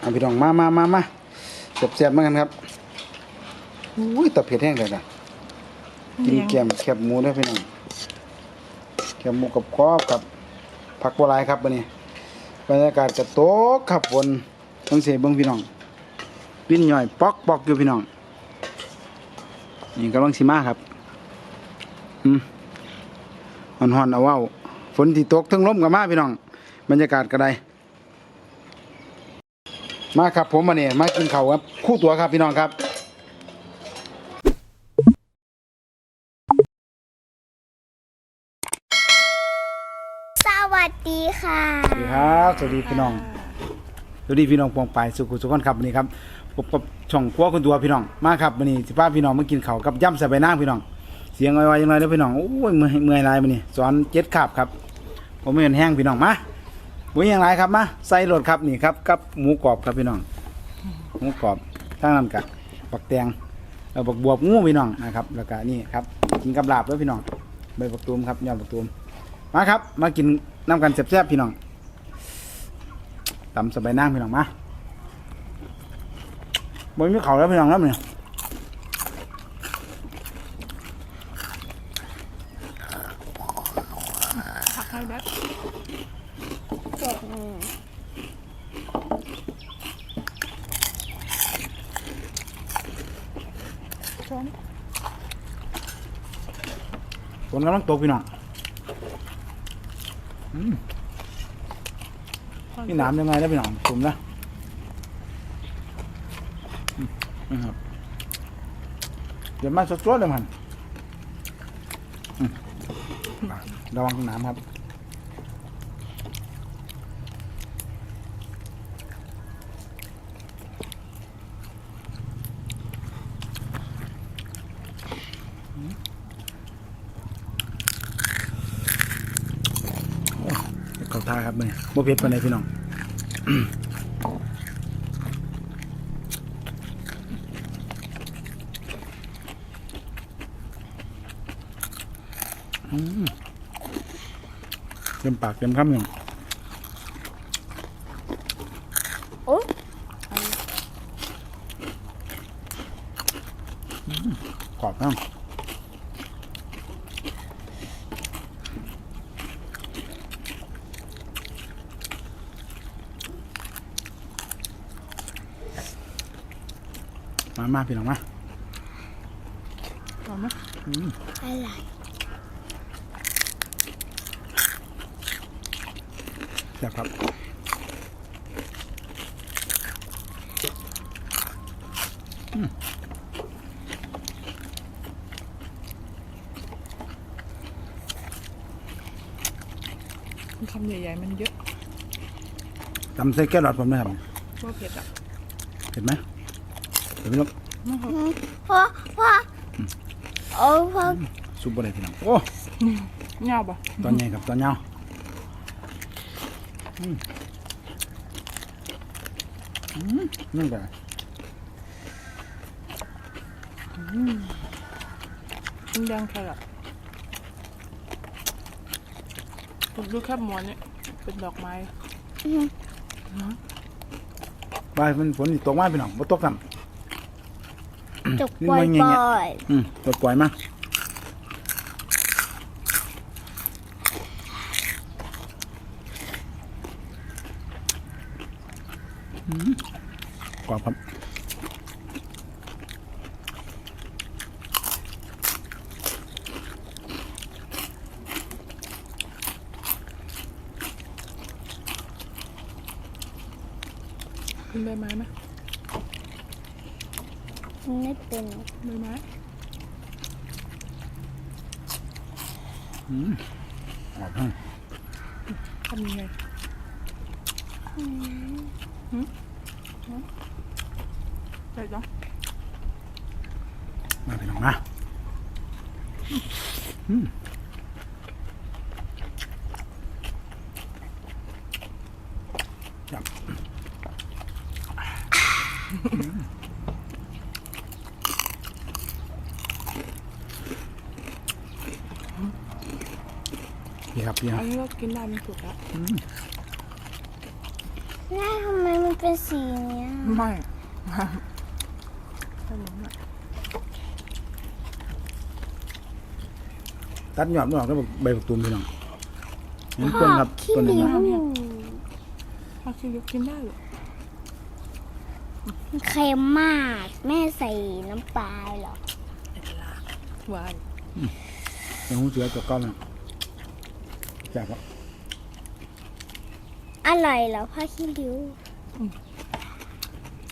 เอาพี่น้องมามามามาเสียบเสียบๆเหมือนกันครับอุ้ยตะเผ็ดแห้งเลยนะกินแกมแคบหมูด้วยพี่น้องแคบหมูกับกรอบกับผักบัวลายครับวันนี้บรรยากาศกระโตกครับฝนต้องเสียเบิ้งพี่น้องปิ้นย่อยปอกปอกอยู่พี่น้องนี่กำลังสิมาครับอืมหอนๆเอาเว้าฝนที่ตกทั้งลมกับมาพี่น้อง บรรยากาศก็ได้ มาครับผมมาเนี่ยมากินข้าวครับ คู่ตัวครับพี่น้องครับสวัสดีค่ะสวัสดีครับสวัสดีพี่น้องสวัสดีพี่น้องปองปายสุขุสุขคนครับวันนี้ครับพบกับช่องครัวคนตัวพี่น้องมาครับวันนี้สิพาพี่น้องมากินข้าวกับย่ำใส่ใบนางพี่น้อง เสียงอ้อยๆยังไงเด้อพี่น้องโอ้ยเมื่อยเมื่อยหลายวันนี้สอนเจ็ดขาบครับผมไม่เห็นแห้งพี่น้องมา บุญยังไรครับมาใส่รถครับนี่ครับกับหมูกรอบครับพี่น้องหมูกรอบทั้งนั้นกับบักแตงแล้วบักบวบงูพี่น้องนะครับ แล้วก็นี่ครับกินกับลาบด้วยพี่น้องใบบักตูมครับยอดบักตูมมาครับ มากินน้ำกันแซ่บๆพี่น้องตำสบายนั่งพี่น้องมาบนมีเขาแล้วพี่น้องแล้วเนี่ยผักให้แบบ จบมือช้อนฝนกำลังตกพี่น้องอืมนี่น้ำยังไงแล้วพี่น้องผมนะอืมนะครับเดี๋ยวมาสดๆเลยมันอืมระวังน้ำครับ เขาท่า ครับเนี่ยโมเพชรปานใดพี่น้องอืมเต็มปากเต็มคำอยู่โอ้กรอบนะมา มาพี่น้องมาหอมไหมอะไรแซ่บครับคำใหญ่ๆมันเยอะตำใส่แครอทผมนะครับว่าเผ็ดอะเห็นไหมเห็นไหมลูกไม่หอม พ่อพ่อโอ้พ่อซุปบะไรพี่น้องโอ้เงาปะตอนใหญ่กับตอนยาวอืมอืมนั่นแหละมันแดงแค่ละผมดูแค่หมวนเนี่ยเป็นดอกไม้บายมันฝนสิตกมาพี่น้องบ่ตกซ้ จบนี่บ่มันเงี้ยอยำอืมตกปล่อยมาอืมกรอบครับขึ้นใบไม้ไหม ๆไม่เป็นใบไม้อืมกรอบฮะทำยังไงใส่จ้ะมาพี่น้องมาอืมจับ พี่ครับพี่คอัรับนนี้ก็กินได้มันสุกแล้วแม่ทำไมมันมันเป็นสีเนี้ยไม่ขนมอะตัดหยอดมันออกแล้วใบบักตูมพี่น้องนี่ต้นครับขี้ต้นเหนี้นียนะวถ้าคิดยกกินได้เหรอเค็มมาก แม่ใส่น้ำปลาเหรอเอ็ดลาหวานเป็นหูเสือกับก้อนนะ จากครับอร่อยเหรอผ้าขี้ริ้ว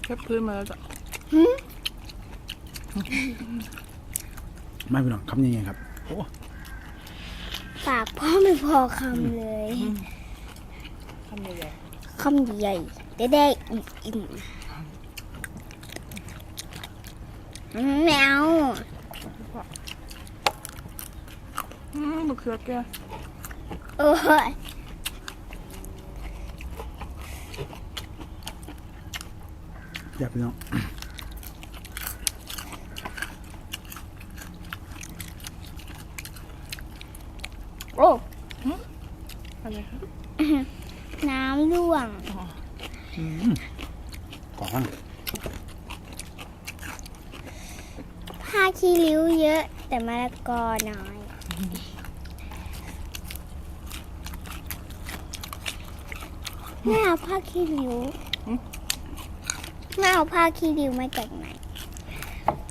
แค่พื้นมาแล้วจ้ะไม่พี่น้องคำยังไงครับโอ้ปากพ่อไม่พอคำเลยทำใหญ่คำใหญ่ได้ได้อิ่มอิ่มอืมไม่เอาๆอืมมะเขือแก้ว โอ้ยอยากพี่น้องโอ้อะไรคะน้ำร่วงก่อนผ้าขี้ริ้วเยอะ แต่มะละกอน้อย แม่เอาผ้าขี้ริ้วแม่เอาผ้าขี้ริ้วมาจากไหน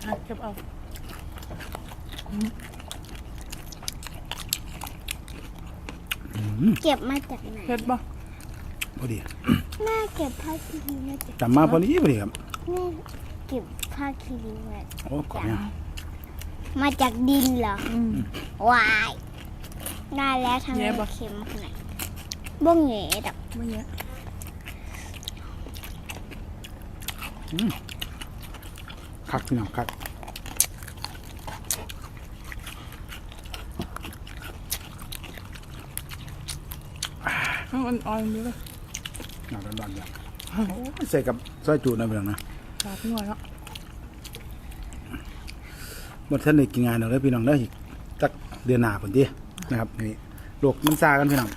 อะเก็บเอาเก็บมาจากไหนเผ็ดป่ะพอดีแม่เก็บผ้าขี้ริ้วมาจากจำมาพอดีพอดีครับแม่เก็บผ้าขี้ริ้วมาโอ้ก่อนเนี่ยมาจากดินเหรออืม วายได้แล้วทำไมแย่ปะเค็มขนาดบ้งเหง่ดับไม่เนี้ย คักพี่น้องคักข้างอ่อนๆนี่เลยหนาร้อนๆอย่างโอ้ใส่กับซอยจูนะพี่น้องนะสาบหน่อยละบนท่านได้กินงานเราเลยพี่น้องได้ออีกสักเดือนหน้าผลดีนะครับนี่โลกมันซากันพี่น้อง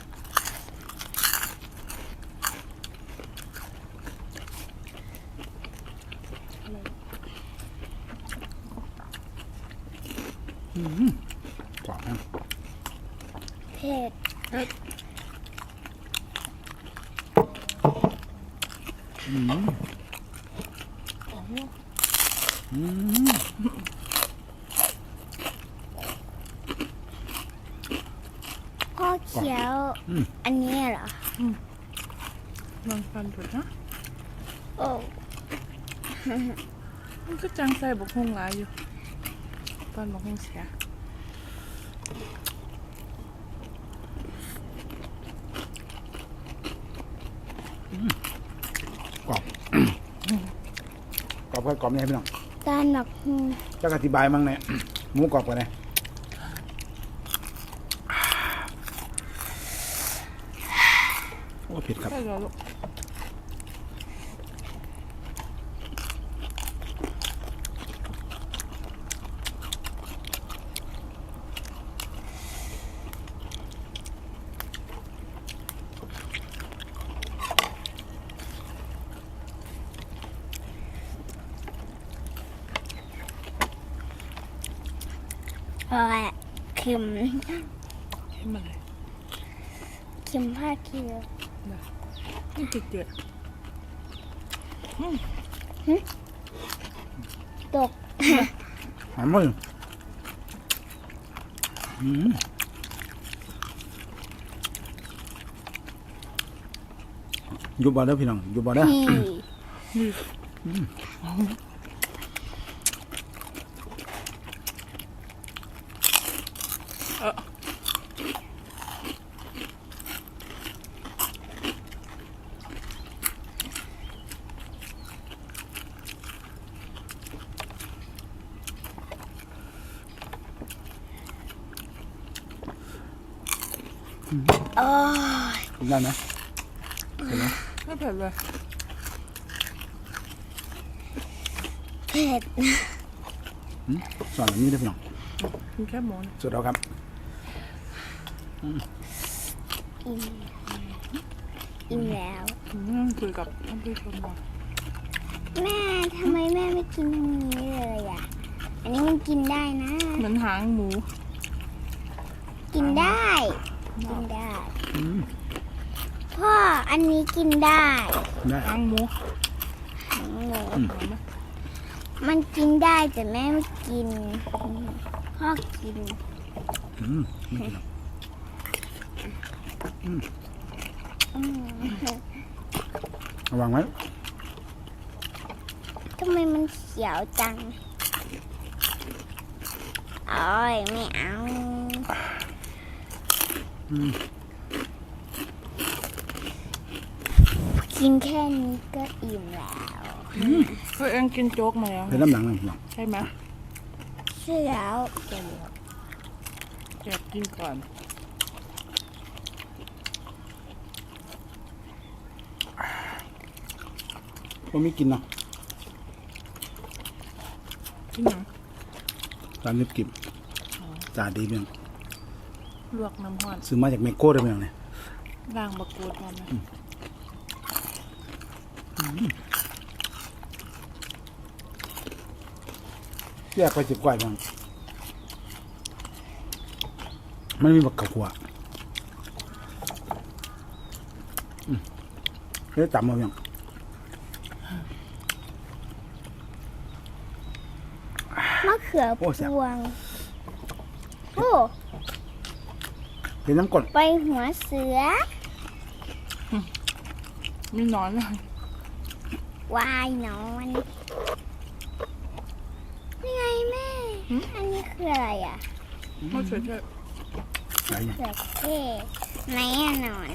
อืมกรอบนะ เผ็ดอืมพ่อเคี้ยวอันนี้เหรอ ลองฟันถูกนะโอ้มันก็จังใส่บกฮงหลายอยู่ตอนบกฮงเสีย กรอบกรอบค่อยกรอบเนี่ยพี่น้องตาหนักหูจะอธิบายมั้งเนี่ยหมูกรอบกันเลยโอ้เผ็ดครับใช่แล้วลูก เออเค็มเห็นมาเลยเค็มผ้าเคี้ยวมันติดเดือดตกหอมมากอืมอยูบอลเด้อพี่น้องอยูบอลเด้ โอ้ยได้ไหมเห็นไหมไม่เผ็ดเลย เผ็ดสอนแบบนี้เด้อพี่น้องกินแค่หมูนะสุดแล้วครับอิ่มอิ่มแล้ว อืมคุยกับท่านผู้ชมหน่อยแม่ทำไมแม่ไม่กินอันนี้เลยอะ อันนี้มันกินได้นะ เหมือนหางหมู กินได้ กินได้ อืมพ่ออันนี้กินได้ได้ หางหมูหมูหอมไหมมันกินได้แต่แม่ไม่กิน พ่อกิน อืมไม่กินหรอกอืมระวังไว้ทำไมมันเขียวจังโอ้ยไม่เอาอืม กินแค่นี้ก็อิ่มแล้วตัวเองกินโจ๊กมาแล้วเป็นน้ำหนังนะพี่น้องใช่ไหมเชื่อแล้วใช่แล้วแอบกินก่อนก็ไม่กินเนาะกินหนังร้านเล็บกิบจาดีเพียง ลวกน้ำห้อนซื้อมาจากเมโก้ได้เพียงเนี่ยด่างบะกรูดมาไหมแยกไปสิบกว่าเพียงมันมีบักกะขัวอืมเฮ้ยจำมาเพียงมะเขือพโอ้แซ่บวง โอ้ เป็นน้ำกรดไปหัวเสือ มีหนอนเลยวายนอน นี่ไงแม่ อันนี้คืออะไรอะไม่ใช่ใช่อะไรอย่างเขือเทศไหนอะหนอน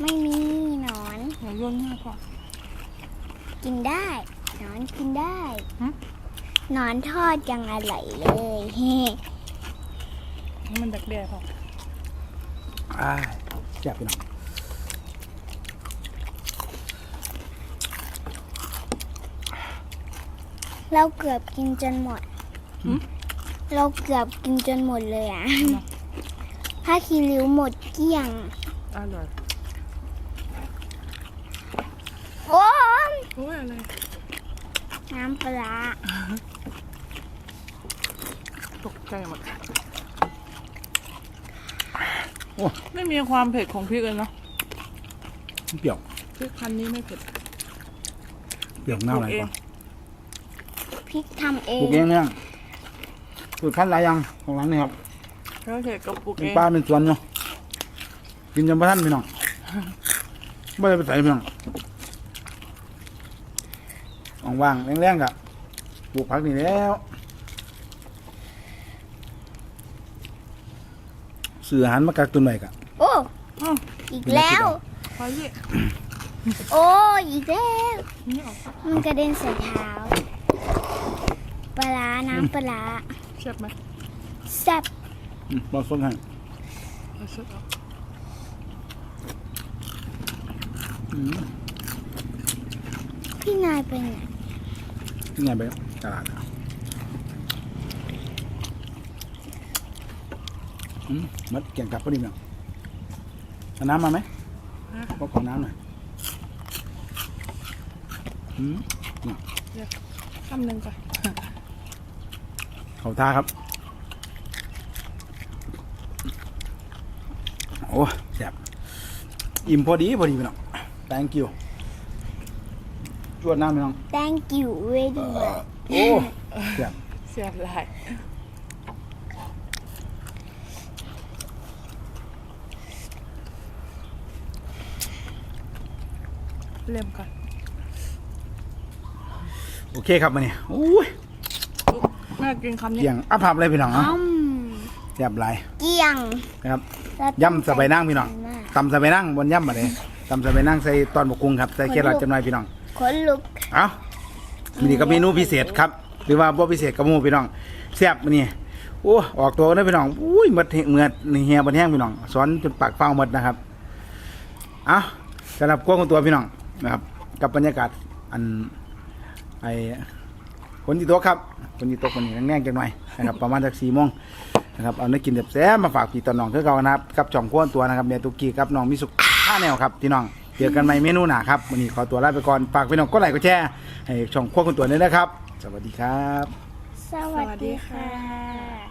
ไม่มีหนอน หนอนร่วงง่ายกว่ากินได้หนอนกินได้หึหนอนทอดยังอร่อยเลยเฮ้ให้มันดักแด้พอ อ่าแซ่บพี่น้องเราเกือบกินจนหมด เราเกือบกินจนหมดเลยอะ ผ้าคีริ้วหมดเกลี้ยง อร่อยโอ้ยโอ้ยอะไรน้ำปลาร้าตกใจหมดโอ้ ไม่มีความเผ็ดของพริกเลยเนาะเปรี้ยวพริกพันธุ์นี้ไม่เผ็ดเปรี้ยวหน้าอะไรปลูกเองก่อนพริกทำเอปลูงกเองเนี่ยปลูกพันธุ์หลายอย่างของร้านนี่ครับแล้วเผ็ดกับปลูกเป็นเองป้าเป็นสวนเนาะกินจนพระท่านพี่น้องไม่ได้ไปใส่พี่น้องว่างๆแรงๆกะปลูกผักนี่แล้ว ซื้ออาหารมากักตุนไว้กะโอ้อ้าวอีกแล้วไปยี่โอ้อีกแล้วนี่ออกมันกระเด็นใส่เท้าปลาร้าน้ำปลาร้าเช็ดไหมแซ่บอืมบอกส้นให้เอาเช็ดออกอืมพี่นายเป็นไงที่ไงไปตลาดอะ อืมมัดเกี่ยงกลับพอดีพี่น้องเอาน้ำมาไหมก็ขอน้ำหน่อยอืมคำหนึ่งก่อนเขาท่าครับ โอ้แซ่บอิ่มพอดีพอดีพี่น้อง thank you จวดน้ำพี่น้อง thank you very much โอ้แซ่บ เสียบหลาย เล่มก่อนโอเคครับมาเนี่ยโอ้ยแม่กินคำนี้เกี่ยงอัพพับเลยพี่น้องเนาะอืมแซ่บหลายเกี่ยงนะครับแล้วย่ำสะใบายนั่งพี่น้องมากตำสะใบายนั่งบนย่ำมาเลยตำสะใบายนั่งใส่ตอนบกกุ้งครับใส่แครอทจำหน่อยพี่น้องขนลุกเอามีนี่ก็เมนูพิเศษครับ หรือว่าบ่พิเศษกับหมูพี่น้องแซ่บมื้อนี่โอ้ออกตัวกันเด้อพี่น้องอุ้ยหมดเหเหมือดนี่เฮียบ่แห้งพี่น้องสอนจนปากเฝ้าหมดนะครับ เอาสำหรับกวางของตัวพี่น้อง นะครับ กับบรรยากาศอันไอฝนที่ตกครับฝนที่ตกวันนี้แรงๆจังหน่อยนะครับ ประมาณสัก4โมงนะครับเอาเนื้อกินแซ่บมาฝากพี่ตอนน้องคือเก่านะครับกับจ่องกวนตัวนะครับเมียตุกกี้กับน้องมิสุผ้าแนวครับพี่น้องเจอกันใหม่เมนูหนาครับวันนี้ขอตัวลาไปก่อนฝากพี่น้องกดไลค์กดแชร์ให้ช่องครัวคนตัวนี้นะครับ สวัสดีครับ สวัสดีค่ะ